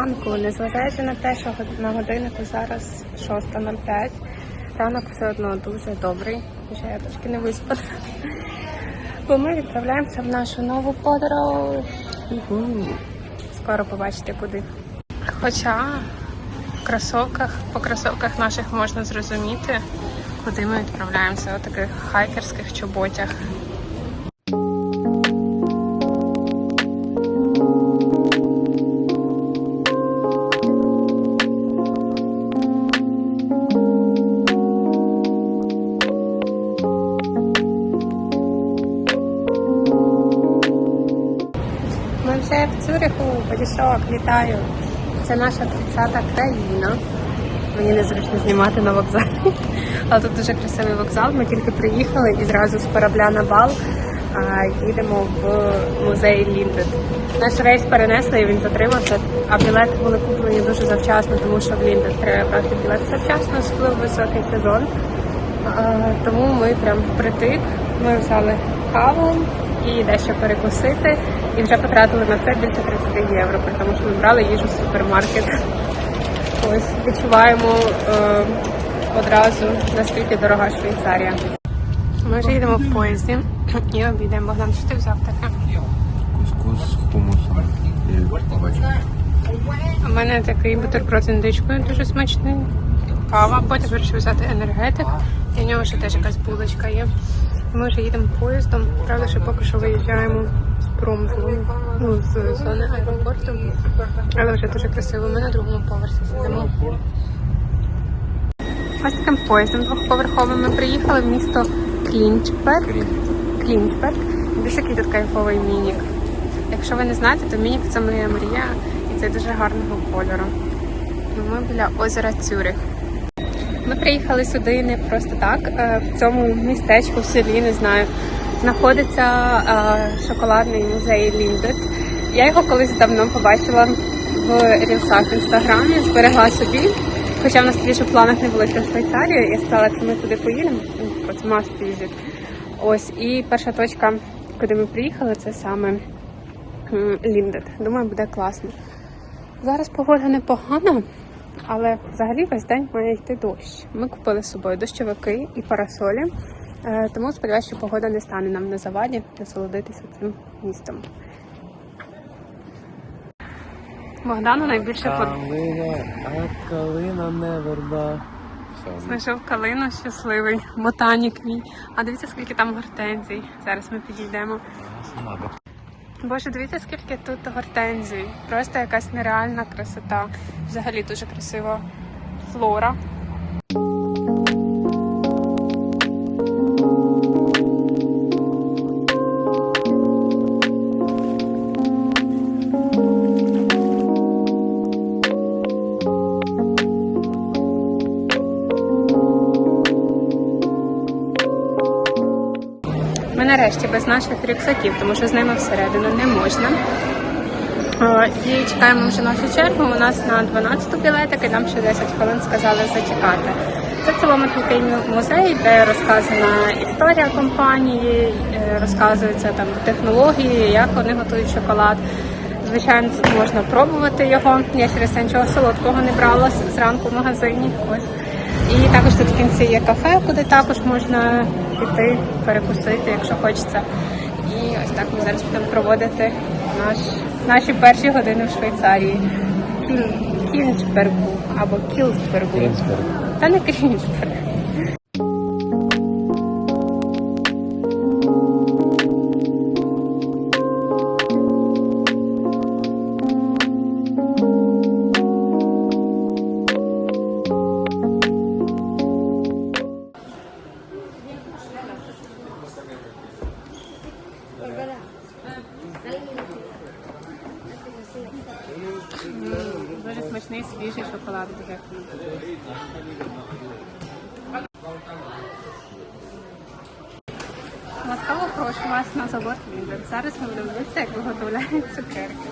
ранку, незважаючи на те, що на годиннику зараз 6.05, ранок все одно дуже добрий, хоча я трошки не виспана. Бо ми відправляємося в нашу нову подорож. Скоро побачите куди. Хоча в кросовках, по кросовках наших можна зрозуміти, куди ми відправляємося у таких хайкерських чоботях. Цюриху, Падішок, вітаю. Це наша 30-та країна. Мені незручно знімати на вокзалі. Але тут дуже красивий вокзал. Ми тільки приїхали і зразу з корабля на бал а, їдемо в музей Ліндед. Наш рейс перенесли і він затримався, а білети були куплені дуже завчасно, тому що в Ліндед треба брати білети завчасно, сплив високий сезон. Тому ми прям впритик. Ми взяли каву і дещо перекусити. І вже потратили на це більше 30 євро, при тому що ми брали їжу з супермаркету. Ось відчуваємо е, одразу наскільки дорога Швейцарія. Ми вже їдемо в поїзді і обійдемо. Богдан, що ти взяв таке? Кускус з хумусом і. У мене такий бутерброд з індичкою дуже смачний. Кава, потім вирішив взяти енергетик. І в нього ще теж якась булочка є. Ми вже їдемо поїздом. Правда, що поки що виїжджаємо з ну, з зони аеропорту. Але вже дуже красиво. Ми на другому поверсі сидимо. Ось таким поїздом двохповерховим ми приїхали в місто Клінчберг. Клінчберг. Десь який тут кайфовий мінік. Якщо ви не знаєте, то мінік це моя мрія і це дуже гарного кольору. Ми біля озера Цюрих. Ми приїхали сюди не просто так. Е, В цьому містечку, в селі, не знаю, знаходиться е, шоколадний музей Ліндет. Я його колись давно побачила в рілсах в інстаграмі, зберегла собі. Хоча в нас тоді ще в планах не було в Швейцарію. Я сказала, що ми туди поїдемо. Ну, Це must visit. Ось і перша точка, куди ми приїхали, це саме Ліндет. Думаю, буде класно. Зараз погода непогана, але взагалі весь день має йти дощ. Ми купили з собою дощовики і парасолі, тому сподіваюся, що погода не стане нам на заваді насолодитися цим містом. Богдану найбільше. Калина, а калина не верба. Знайшов калину щасливий, ботанік мій. А дивіться, скільки там гортензій. Зараз ми підійдемо. Боже, дивіться, скільки тут гортензій. Просто якась нереальна красота. Взагалі дуже красива флора. Нарешті без наших рюкзаків, тому що з ними всередину не можна. І чекаємо вже нашу чергу. У нас на 12-ту білетик, і нам ще 10 хвилин сказали зачекати. Це в музей, де розказана історія компанії, е, розказуються там технології, як вони готують шоколад. Звичайно, тут можна пробувати його. Я через це нічого солодкого не брала зранку в магазині. Ось. І також тут в кінці є кафе, куди також можна піти, перекусити, якщо хочеться. І ось так ми зараз будемо проводити наш, наші перші години в Швейцарії. Кінчбергу або Кілсбергу. Та не Кінчберг. Смачний свіжий шоколад буде. Ласкаво прошу вас на завод Ліндер. Зараз ми дивитися, як виготовляють цукерки.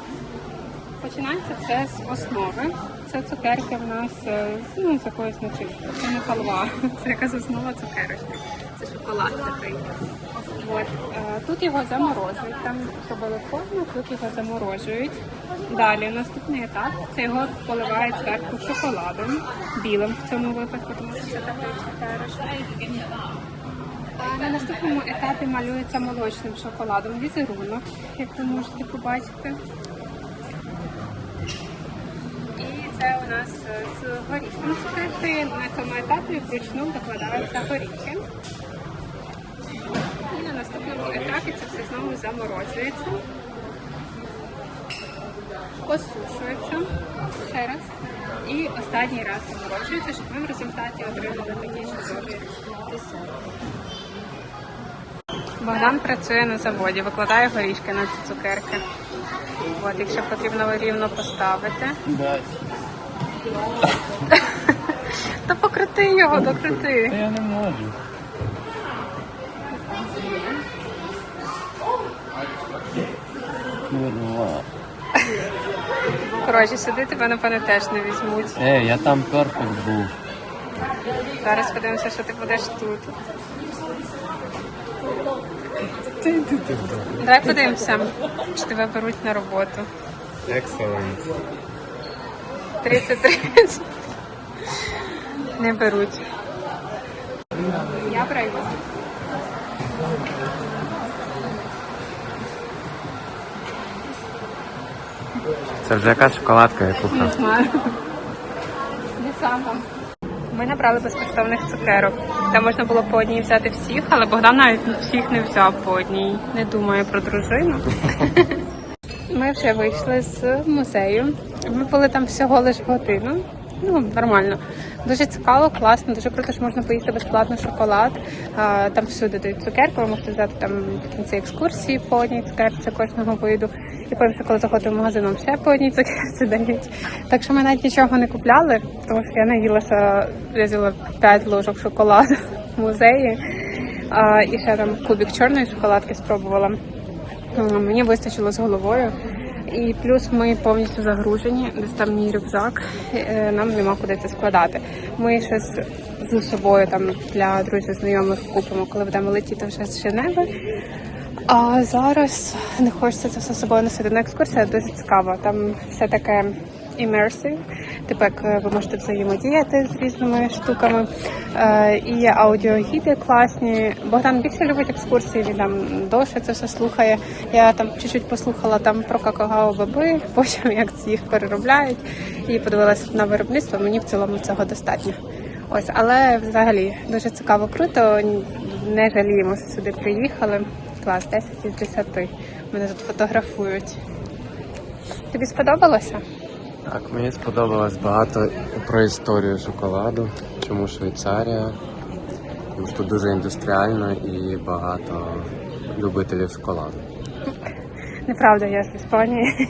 Починається все з основи. Це цукерки в нас е, ну, з якоюсь начинкою. Це не халва, це якась основа цукерочка. Це шоколад такий. От, е, тут його заморожують. Там зробили форму, тут його заморожують. Далі наступний етап це його поливають зверху шоколадом, білим в цьому випадку, тому що це такий цукерок. На наступному етапі малюється молочним шоколадом візерунок, як ви можете побачити. Це у нас е, з горішком цукерки. На цьому етапі вручну докладаються горіхи. На наступному етапі це все знову заморожується, осушується ще раз. І останній раз заморожується, щоб ми в результаті отримали такі чудові десерти. Богдан працює на заводі, викладає горішки на ці цукерки. От, якщо потрібно рівно поставити, то покрути його, докрути. Та я не можу. Курва. Коротше, сюди тебе напевне теж не візьмуть. Е, я там перфект був. Зараз подивимося, що ти будеш тут. Давай подивимося, чи тебе беруть на роботу. Excellent. 30-30. Не беруть. Я прийду. Це вже якась шоколадка, я Не знаю. Не сама. Ми набрали безкоштовних цукерок. Там можна було по одній взяти всіх, але Богдан навіть всіх не взяв по одній. Не думає про дружину. Ми вже вийшли з музею. Ми були там всього лише годину. Ну, нормально. Дуже цікаво, класно, дуже круто, що можна поїсти безплатно шоколад. А, Там всюди дають цукерку, ви можете взяти там в кінці екскурсії по одній цукерці кожного виду. І потім, що коли заходимо в магазин, вам ще по одній цукерці дають. Так що ми навіть нічого не купляли, тому що я наїлася, я з'їла 5 ложок шоколаду в музеї. А, і ще там кубик чорної шоколадки спробувала. Мені вистачило з головою. І плюс ми повністю загружені, десь там мій рюкзак, е, нам нема куди це складати. Ми ще з собою там для друзів знайомих купимо, коли будемо летіти вже з Женеви. А зараз не хочеться це все з собою носити. На екскурсія дуже цікаво. Там все таке immersive, як е, ви можете взаємодіяти з різними штуками. Е, і аудіогіди класні. Богдан більше любить екскурсії, він там довше це все слухає. Я там чуть-чуть послухала там про какао баби, потім як їх переробляють, і подивилася на виробництво. Мені в цілому цього достатньо. Ось, але взагалі дуже цікаво, круто. Не жаліємо, що сюди приїхали. Клас, 10 із 10. Мене тут фотографують. Тобі сподобалося? Так, мені сподобалось багато про історію шоколаду. Чому Швейцарія? Тому що тут дуже індустріально і багато любителів шоколаду. Неправда, я з Іспанії.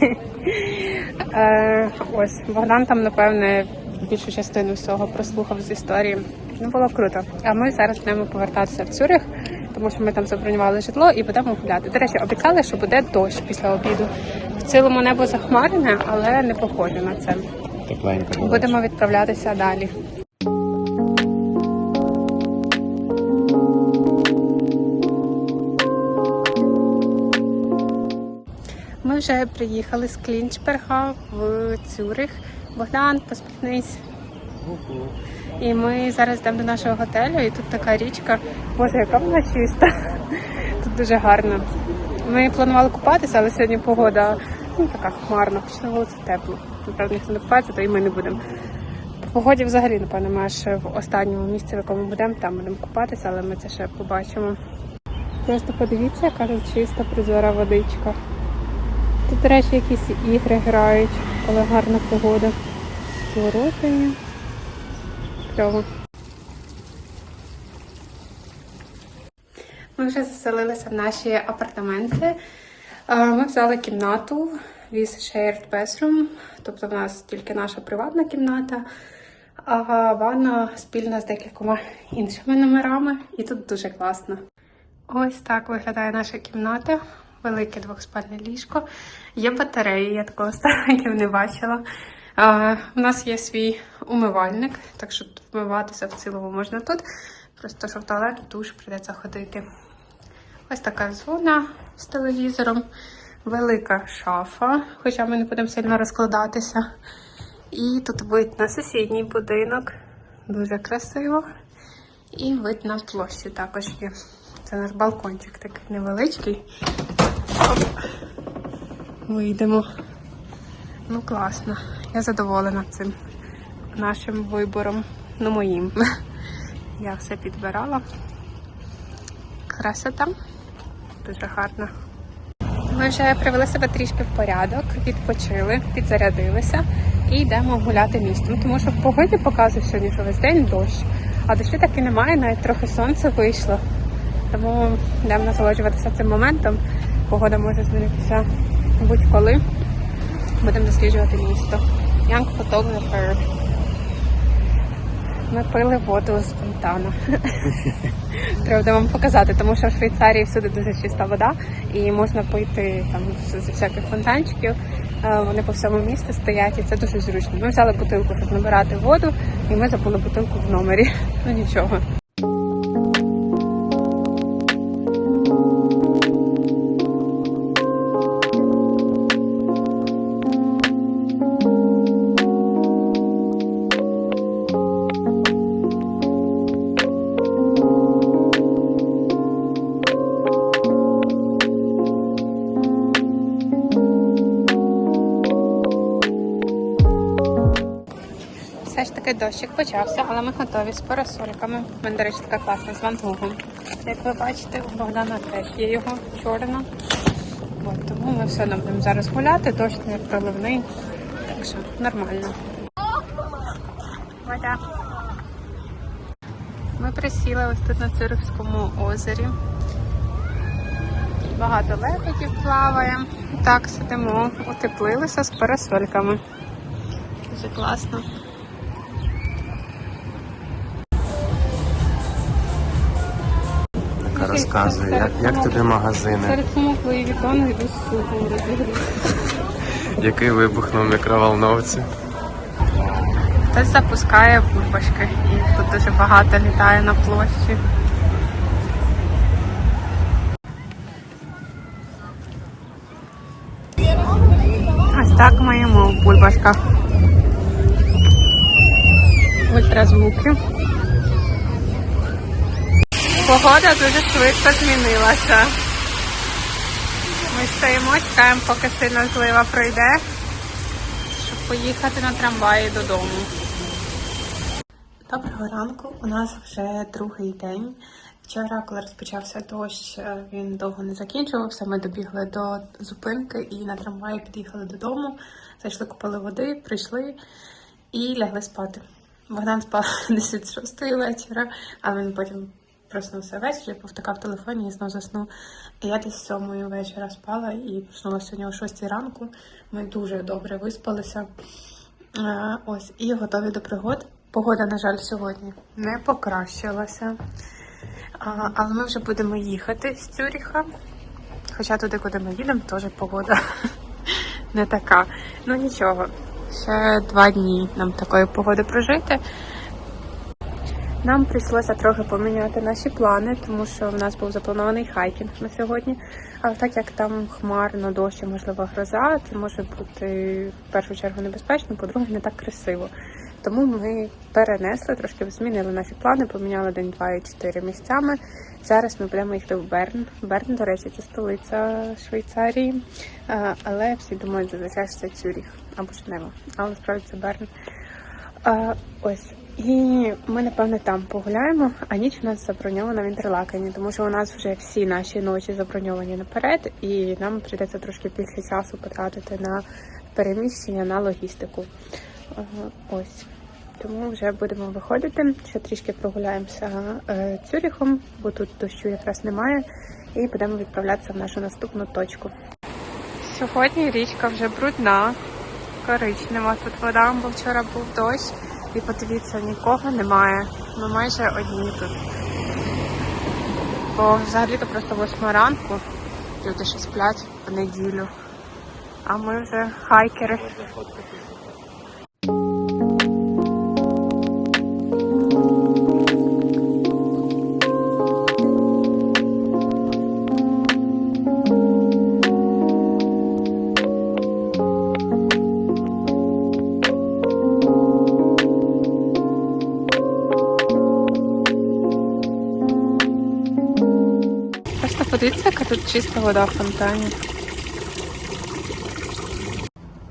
Е, ось Богдан там, напевне, більшу частину всього прослухав з історії. Ну було круто. А ми зараз будемо повертатися в Цюрих, тому що ми там забронювали житло і будемо гуляти. До речі, обіцяли, що буде дощ після обіду. В цілому небо захмарене, але не похоже на це. Тепленько. Будемо відправлятися далі. Ми вже приїхали з Клінчберга в Цюрих. Богдан, поспітнись. І ми зараз йдемо до нашого готелю, і тут така річка. Боже, яка вона чиста. Тут дуже гарно. Ми планували купатися, але сьогодні погода ну, така хмарна, хоч на вулиці тепло. Напевно, ніхто не купається, то і ми не будемо. По погоді взагалі, напевно, ми аж в останньому місці, в якому будемо, там будемо купатися, але ми це ще побачимо. Просто подивіться, яка тут чиста прозора водичка. Тут, до речі, якісь ігри грають, коли гарна погода. Ворота є. Кльово. Ми вже заселилися в наші апартаменти. Ми взяли кімнату with shared bathroom, тобто в нас тільки наша приватна кімната, а ванна спільна з декількома іншими номерами, і тут дуже класно. Ось так виглядає наша кімната. Велике двохспальне ліжко. Є батареї, я такого старенького не бачила. А, у нас є свій умивальник, так що вмиватися в цілому можна тут. Просто що в туалет, душ прийдеться ходити. Ось така зона з телевізором, велика шафа, хоча ми не будемо сильно розкладатися. І тут вид на сусідній будинок. Дуже красиво. І вид на площу також є. Це наш балкончик такий невеличкий. Оп. Вийдемо. Ну, класно. Я задоволена цим нашим вибором. Ну, моїм. Я все підбирала. Красота. Дуже гарно. Ми вже привели себе трішки в порядок, відпочили, підзарядилися і йдемо гуляти містом. Тому що в погоді показує сьогодні, що весь день дощ, а дощу таки немає, навіть трохи сонце вийшло. Тому йдемо насолоджуватися цим моментом. Погода може змінитися будь-коли. Будемо досліджувати місто. Young Photographer. Ми пили воду з фонтану. Треба вам показати, тому що в Швейцарії всюди дуже чиста вода, і можна пити там з, з всяких фонтанчиків. Е, Вони по всьому місту стоять, і це дуже зручно. Ми взяли бутилку, щоб набирати воду, і ми забули бутилку в номері. Ну нічого. Дощик почався, але ми готові з парасольками. У мене, до речі, така класна з вангугом. Як ви бачите, у Богдана теж є його чорна. От, тому ми все одно будемо зараз гуляти, дощ не проливний. Так що нормально. Вода. Ми присіли ось тут на Цюрихському озері. Багато лебедів плаває. Так, сидимо, утеплилися з парасольками. Дуже класно. Розказує, як, як тобі магазини, Серед сумок Луї Вітону йду з супом розігріти. який вибухнув мікроволновці. Хтось запускає бульбашки, і тут дуже багато літає на площі. Ось так ми їмо в бульбашках. Ультразвуки. Погода дуже швидко змінилася. Ми стоїмо, чекаємо, поки сильно злива пройде, щоб поїхати на трамваї додому. Доброго ранку. У нас вже другий день. Вчора, коли розпочався дощ, е, він довго не закінчувався. Ми добігли до зупинки і на трамваї під'їхали додому. Зайшли, купили води, прийшли і лягли спати. Богдан спав десь від 6 вечора, а він потім проснувся ввечері, повтикав в телефоні і знову заснув. Я десь 7 вечора спала і проснулася сьогодні о 6 ранку. Ми дуже добре виспалися. Е, Ось і готові до пригод. Погода, на жаль, сьогодні не покращилася. А, але ми вже будемо їхати з Цюріха. Хоча туди, куди ми їдемо, теж погода не така. Ну нічого, ще два дні нам такої погоди прожити. Нам прийшлося трохи поміняти наші плани, тому що в нас був запланований хайкінг на сьогодні. Але так як там хмарно, дощ, можливо, гроза, це може бути в першу чергу небезпечно, по-друге, не так красиво. Тому ми перенесли, трошки змінили наші плани, поміняли день, два і чотири місцями. Зараз ми будемо їхати в Берн. Берн, до речі, це столиця Швейцарії, але всі думають що це Цюріх або Женева. Але насправді це Берн. Ось. І ми, напевне, там погуляємо, а ніч у нас заброньована в інтерлакені, тому що у нас вже всі наші ночі заброньовані наперед, і нам прийдеться трошки більше часу потратити на переміщення, на логістику. Ось. Тому вже будемо виходити. Ще трішки прогуляємося е, Цюріхом, бо тут дощу якраз немає, і будемо відправлятися в нашу наступну точку. Сьогодні річка вже брудна, коричнева. Тут вода, бо вчора був дощ. І подивіться, нікого немає. Ми майже одні тут. Бо взагалі-то просто восьма ранку. Люди ще сплять по неділю. А ми вже хайкери. Чиста вода в фонтані.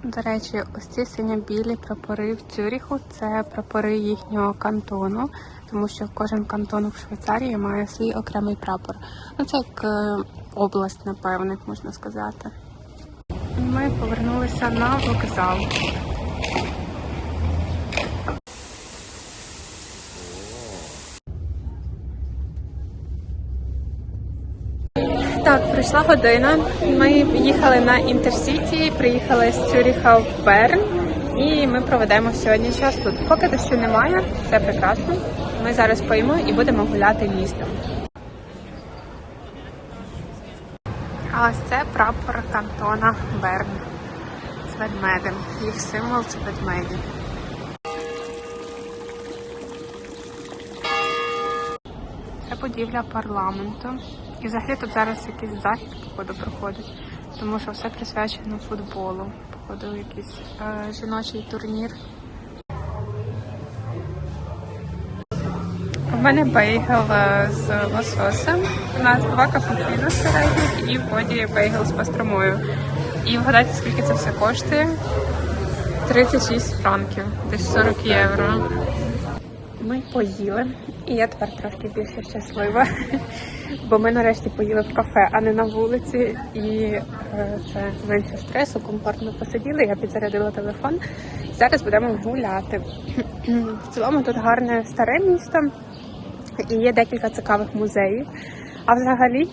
До речі, ось ці синьо-білі прапори в Цюріху це прапори їхнього кантону, тому що кожен кантон в Швейцарії має свій окремий прапор. Ну це як е, область, напевне, можна сказати. Ми повернулися на вокзал. Так, пройшла година. Ми їхали на інтерсіті, приїхали з Цюріха в Берн, і ми проведемо сьогодні час тут. Поки дощу немає, все прекрасно. Ми зараз поїмо і будемо гуляти містом. А ось це прапор кантона Берн з ведмедем. Їх символ це ведмеді. Будівля парламенту. І взагалі тут зараз якийсь захід, походу, проходить, тому що все присвячено футболу. Походу, якийсь е, жіночий турнір. У мене бейгел е, з лососем. У нас два капучино середніх і в воді бейгел з пастромою. І вгадайте, скільки це все коштує? 36 франків, десь 40 євро. Ми поїли, і я тепер трошки більше щаслива, бо ми нарешті поїли в кафе, а не на вулиці. І е, це менше стресу, комфортно посиділи. Я підзарядила телефон. Зараз будемо гуляти. В цілому тут гарне старе місто і є декілька цікавих музеїв. А взагалі,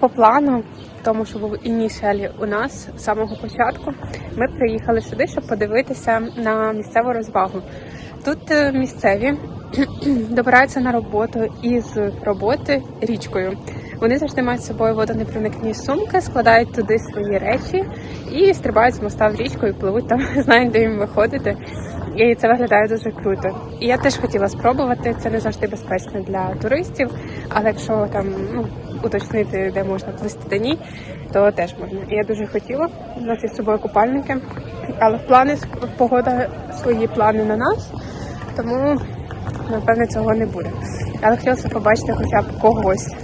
по плану, тому що був інішелі у нас з самого початку, ми приїхали сюди, щоб подивитися на місцеву розвагу. Тут е, місцеві добираються на роботу із роботи річкою. Вони завжди мають з собою водонепроникні сумки, складають туди свої речі і стрибають з моста в річку і пливуть там, знають, де їм виходити. І це виглядає дуже круто. І я теж хотіла спробувати. Це не завжди безпечно для туристів, але якщо там ну, уточнити, де можна плисти, де ні, то теж можна. І я дуже хотіла. У нас є з собою купальники, але в плани погода свої плани на нас, тому напевне цього не буде. Але хотілося побачити хоча б когось.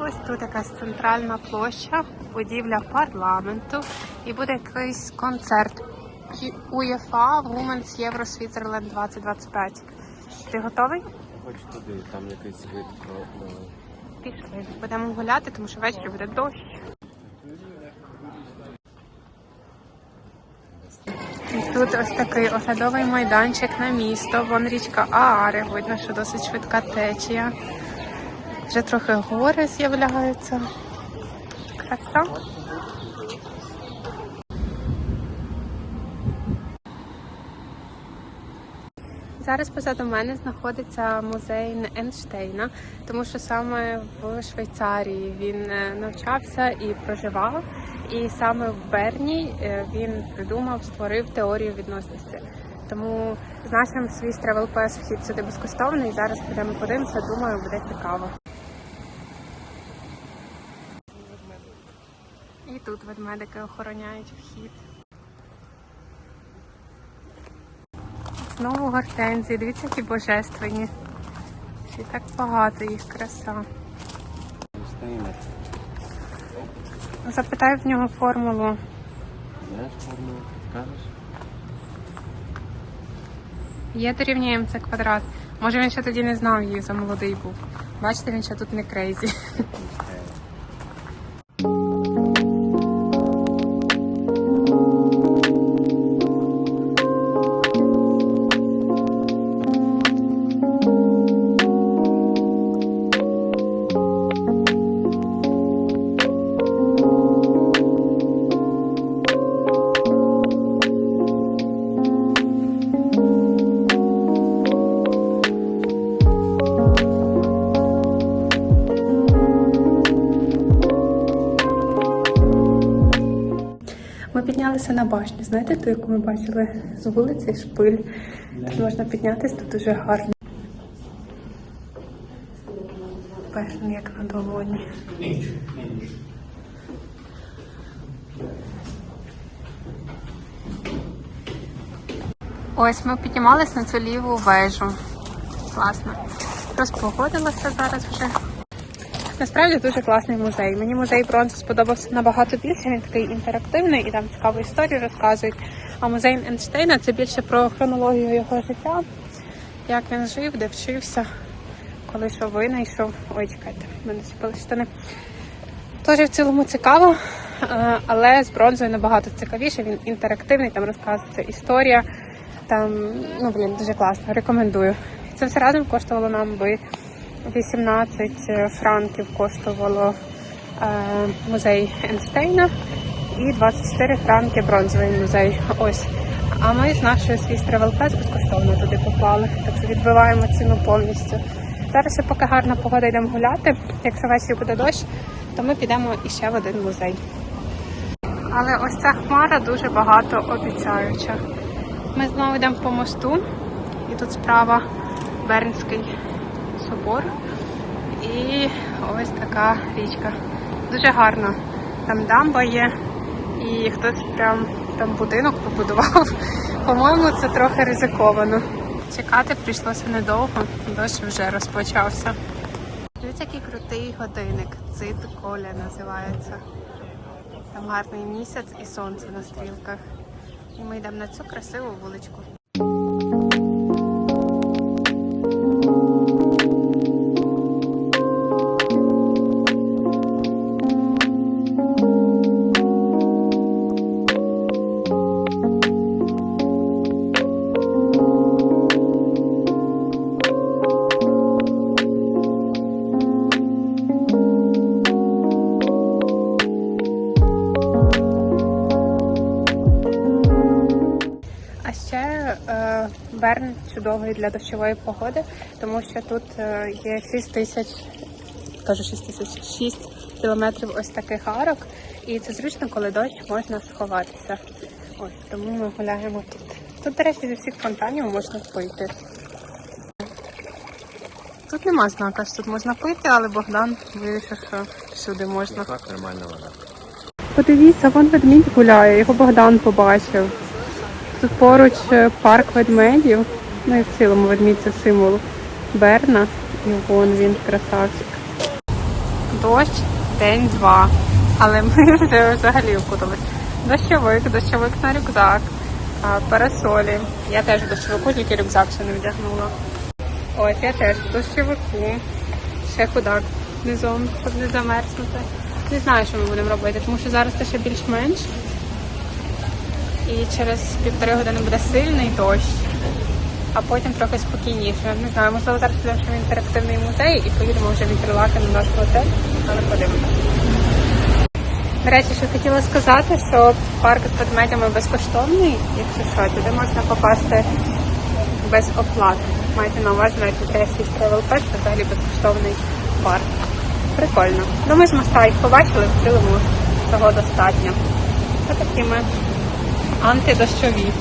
Ось тут якась центральна площа, будівля парламенту, і буде якийсь концерт УЄФА Women's Euro Switzerland 2025. Ти готовий? Хоч туди, там якийсь вид про Пішли. Будемо гуляти, тому що ввечері буде дощ. І тут ось такий оглядовий майданчик на місто. Вон річка Аари, Видно, що досить швидка течія. Вже трохи гори з'являються. Краса. Зараз позаду мене знаходиться музей Ейнштейна, тому що саме в Швейцарії він е, навчався і проживав. І саме в Берні е, він придумав, створив теорію відносності. Тому з нашим свій Travel Pass вхід сюди безкоштовний. Зараз підемо подивимося, думаю, буде цікаво. І тут ведмедики охороняють вхід. Знову гортензії. Дивіться, які божественні. Ще так багато їх краса. Запитай в нього формулу. Знаєш формулу? Скажеш? Є дорівнює МЦ квадрат. Може він ще тоді не знав її, за молодий був. Бачите, він ще тут не крейзі. Ми на башню. Знаєте, ту, яку ми бачили з вулиці, шпиль. Тут можна піднятися, тут дуже гарно. Башня як на долоні. Ось ми піднімалися на цю ліву вежу. Класно. Розпогодилося зараз вже. Насправді дуже класний музей. Мені музей бронзи сподобався набагато більше. Він такий інтерактивний і там цікаві історії розказують. А музей Ейнштейна це більше про хронологію його життя, як він жив, де вчився, коли що винайшов. Ой, чекайте, мене сіпали штани. Теж в цілому цікаво, е, але з бронзою набагато цікавіше. Він інтерактивний, там розказується історія. Там, ну блін, дуже класно, рекомендую. Це все разом коштувало нам би 18 франків коштувало е, музей Ейнштейна і 24 франки бронзовий музей. Ось. А ми з нашою свій Pass безкоштовно туди попали, так що відбиваємо ціну повністю. Зараз ще поки гарна погода йдемо гуляти. Якщо ввечері буде дощ, то ми підемо іще в один музей. Але ось ця хмара дуже багато обіцяюча. Ми знову йдемо по мосту, і тут справа Бернський собор. І ось така річка. Дуже гарно. Там дамба є, і хтось прям там будинок побудував. По-моєму, це трохи ризиковано. Чекати прийшлося недовго, дощ вже розпочався. Дивіться, який крутий годинник. Цит Коля називається. Там гарний місяць і сонце на стрілках. І ми йдемо на цю красиву вуличку. Берн чудовий для дощової погоди, тому що тут е, є 6 тисяч, кажу 6 тисяч, 6 кілометрів ось таких арок, і це зручно, коли дощ можна сховатися. Ось тому ми гуляємо тут. Тут, до речі, зі всіх фонтанів можна пити. Тут нема знака, що тут можна пити, але Богдан вирішив, що всюди можна. Так, нормальна вода. Подивіться, вон ведмідь гуляє, його Богдан побачив. Тут поруч е, парк ведмедів. Ну і в цілому ведмідь це символ Берна. І вон він красавчик. Дощ день-два. Але ми взагалі вкутались. Дощовик, дощовик на рюкзак, парасолі. Я теж в дощовику, тільки рюкзак ще не вдягнула. Ось я теж в дощовику. Ще худак низом, щоб не замерзнути. Не знаю, що ми будемо робити, тому що зараз це ще більш-менш. І через півтори години буде сильний дощ, а потім трохи спокійніше. Не знаю, можливо, зараз підемо в інтерактивний музей і поїдемо вже в інтерлаки на наш готель, але подивимося. До речі, що хотіла сказати, що парк з ведмедями безкоштовний, якщо що, туди можна попасти без оплати. Майте на увазі, навіть свій Travel Pass, це взагалі безкоштовний парк. Прикольно. Ми з моста їх побачили, в цілому цього достатньо. Ось такі ми антидощові.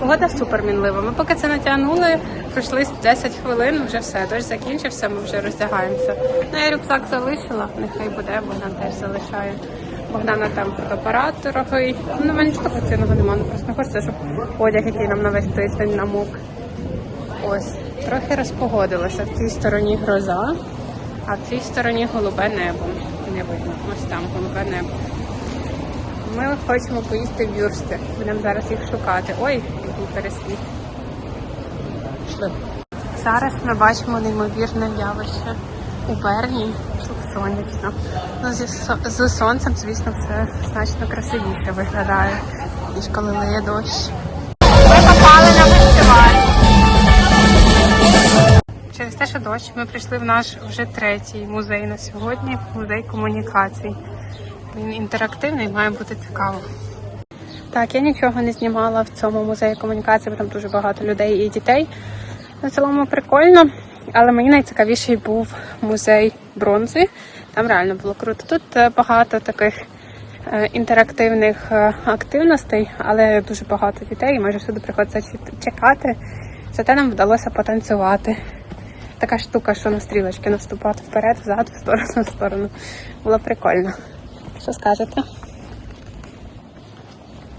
Погода супер мінлива. Ми поки це натягнули, пройшли 10 хвилин, вже все, дощ закінчився, ми вже роздягаємося. Ну, я рюкзак залишила, нехай буде, Богдан теж залишає. Богдана там фотоапарат дорогий. Ну, мене нічого цінного немає, ну просто не хочеться, щоб одяг, який нам на весь тиждень намок. Ось, трохи розпогодилося. В цій стороні гроза, а в цій стороні голубе небо. Не видно, ось там голубе небо. Ми хочемо поїсти вюрсти. Будемо зараз їх шукати. Ой, який переслід. Пішли. Зараз ми бачимо неймовірне явище у Берні. Тут сонячно. Ну, з сонцем, звісно, це значно красивіше виглядає, ніж коли лиє дощ. Те, дощ, ми прийшли в наш вже третій музей на сьогодні музей комунікацій. Він інтерактивний, має бути цікаво. Так, я нічого не знімала в цьому музеї комунікації, бо там дуже багато людей і дітей. На цілому прикольно, але мені найцікавіший був музей бронзи. Там реально було круто. Тут е, багато таких е, інтерактивних е, активностей, але дуже багато дітей, і майже всюди приходиться чекати. Зате нам вдалося потанцювати. Така штука, що на стрілочки наступати вперед, взад, в сторону, в сторону. Було прикольно. Що скажете?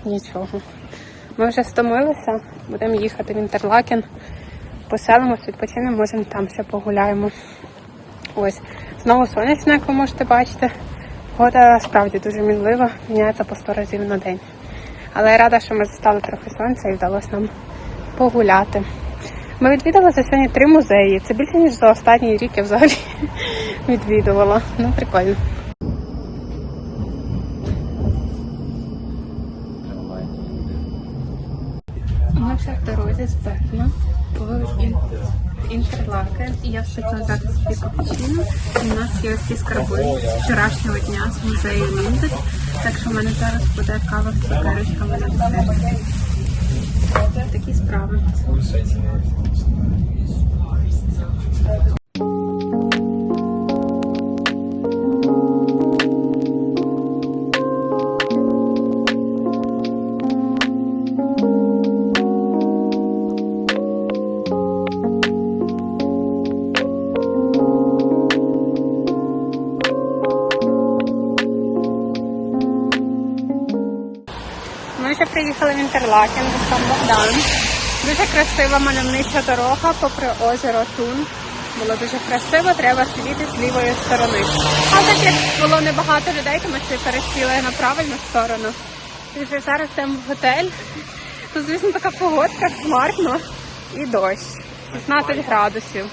Нічого. Ми вже стомилися, будемо їхати в Інтерлакен. Поселимось, відпочинемо, можемо там ще погуляємо. Ось, знову сонячно, як ви можете бачити. Погода справді дуже мінлива, міняється по 100 разів на день. Але я рада, що ми застали трохи сонця і вдалося нам погуляти. Ми відвідали за сьогодні три музеї. Це більше, ніж за останній рік я взагалі відвідувала. Ну, прикольно. Ми вже в дорозі з Бетна в Ін- І я встигла взяти собі капучино. У нас є ці скарби з вчорашнього дня з музею Ліндес. Так що в мене зараз буде кава з цукерочками на десерт. Такі справи. Ми вже приїхали в Інтерлакен, Богдан. Дуже красива мальовнича дорога попри озеро Тун. Було дуже красиво, треба сидіти з лівої сторони. А так як було небагато людей, то ми пересіли на правильну сторону. Вже зараз йдемо в готель. Тут, звісно, така погодка, хмарно і дощ. 16 градусів.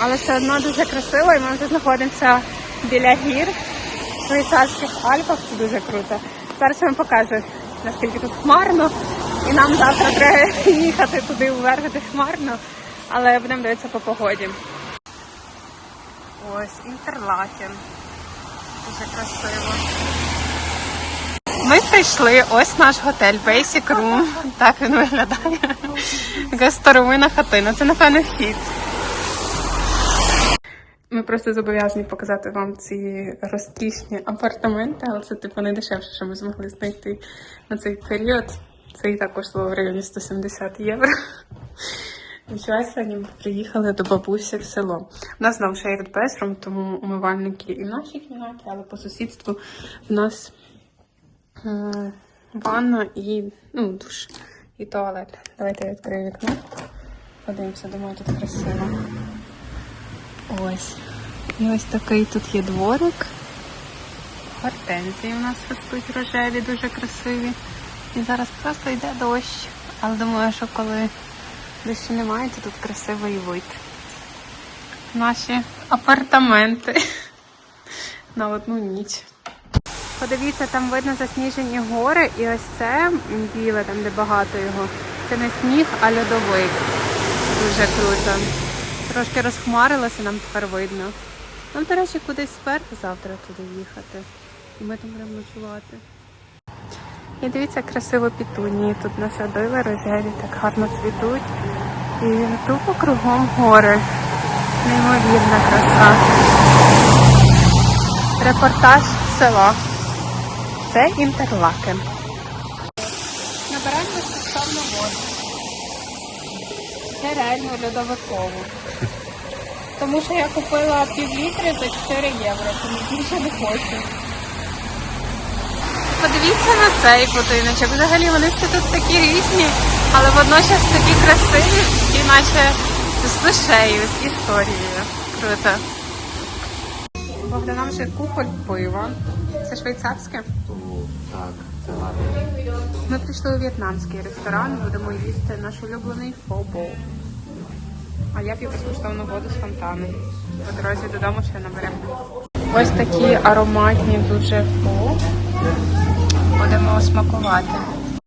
Але все одно дуже красиво, і ми вже знаходимося біля гір в швейцарських Альпах. Це дуже круто. Зараз вам покажу, наскільки тут хмарно. І нам завтра треба їхати туди вверх, хмарно. Але будемо дивитися по погоді. Ось інтерлакен. Дуже красиво. Ми прийшли, ось наш готель Basic Room. Так він виглядає. Така старовина хатина. Це, напевно, вхід. Ми просто зобов'язані показати вам ці розкішні апартаменти, але це типу найдешевше, що ми змогли знайти на цей період. Це і так коштувало в районі 170 євро. Вчора сьогодні ми приїхали до бабусі в село. У нас знову shared bedroom, тому умивальники і в нашій кімнаті, але по сусідству в нас м, ванна і ну, душ і туалет. Давайте я відкрию вікно. Подивимося, думаю, тут красиво. Ось. І ось такий тут є дворик. Гортензії у нас ростуть рожеві, дуже красиві. І зараз просто йде дощ. Але думаю, що коли дощу немає, то тут красивий вид. Наші апартаменти на одну ніч. Подивіться, там видно засніжені гори, і ось це біле, там де багато його. Це не сніг, а льодовик. Дуже круто. Трошки розхмарилося, нам тепер видно. Нам, до речі, кудись вверх завтра туди їхати. І ми там будемо ночувати. І дивіться, красиво пітунії тут насадили, рожеві так гарно цвітуть. І тупо кругом гори. Неймовірна краса. Репортаж села. Це інтерлакен. Набираємо безкоштовну воду. Це реально льодовикову. Тому що я купила пів літри за 4 євро, тому більше не хочу. Подивіться на цей будиночок. Взагалі вони всі тут такі різні, але водночас такі красиві, і наче з душею, з історією. Круто. Богдана вже кухоль пива. Це швейцарське. Так, це гарно. Ми прийшли у в'єтнамський ресторан, будемо їсти наш улюблений фобол. А я п'ю безкоштовну воду з фонтану. По дорозі додому ще наберемо. Ось такі ароматні дуже фо. Будемо смакувати.